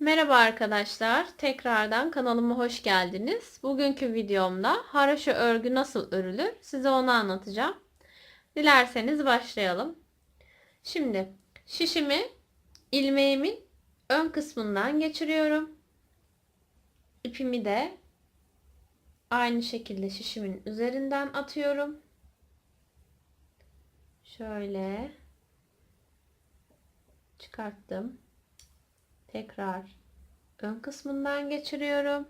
Merhaba arkadaşlar. Tekrardan kanalıma hoş geldiniz. Bugünkü videomda haroşa örgü nasıl örülür size onu anlatacağım. Dilerseniz başlayalım. Şimdi şişimi ilmeğimin ön kısmından geçiriyorum. İpimi de aynı şekilde şişimin üzerinden atıyorum. Şöyle çıkarttım. Tekrar ön kısmından geçiriyorum.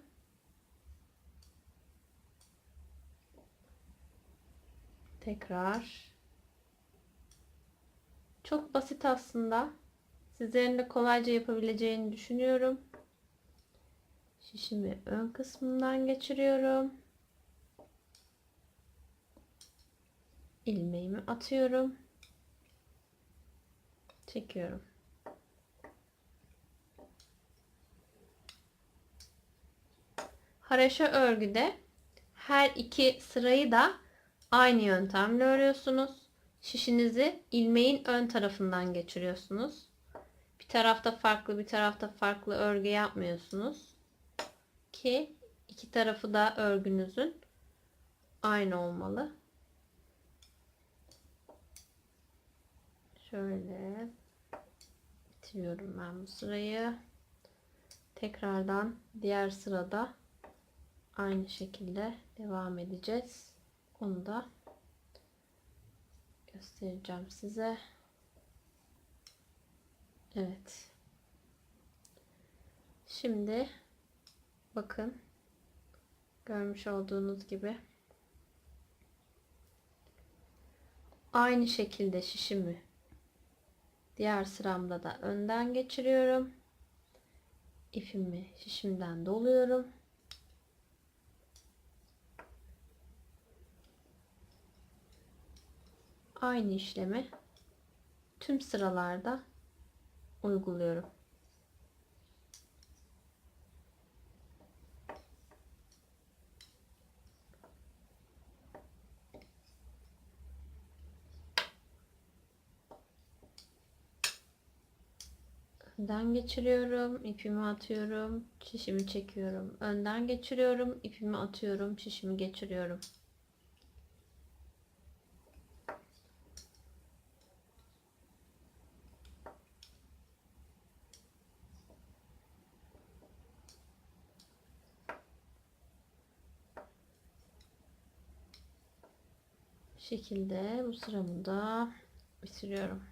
Tekrar. Çok basit aslında. Sizlerin de kolayca yapabileceğini düşünüyorum. Şişimi ön kısmından geçiriyorum. ilmeğimi atıyorum. Çekiyorum. Haroşa örgüde her iki sırayı da aynı yöntemle örüyorsunuz. Şişinizi ilmeğin ön tarafından geçiriyorsunuz. Bir tarafta farklı bir tarafta farklı örgü yapmıyorsunuz. Ki iki tarafı da örgünüzün aynı olmalı. Şöyle bitiriyorum ben bu sırayı. Tekrardan diğer sırada aynı şekilde devam edeceğiz. Onu da göstereceğim size. Evet. Şimdi bakın görmüş olduğunuz gibi aynı şekilde şişimi diğer sıramda da önden geçiriyorum. İpimi şişimden doluyorum. Aynı işlemi tüm sıralarda uyguluyorum. Önden geçiriyorum, ipimi atıyorum, şişimi çekiyorum. Önden geçiriyorum, ipimi atıyorum, şişimi geçiriyorum. Şekilde bu sıramı da bitiriyorum.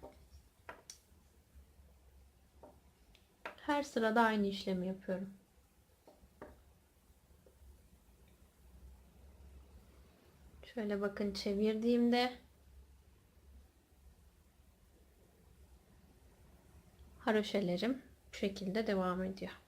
Her sırada aynı işlemi yapıyorum. Şöyle bakın çevirdiğimde haroşelerim bu şekilde devam ediyor.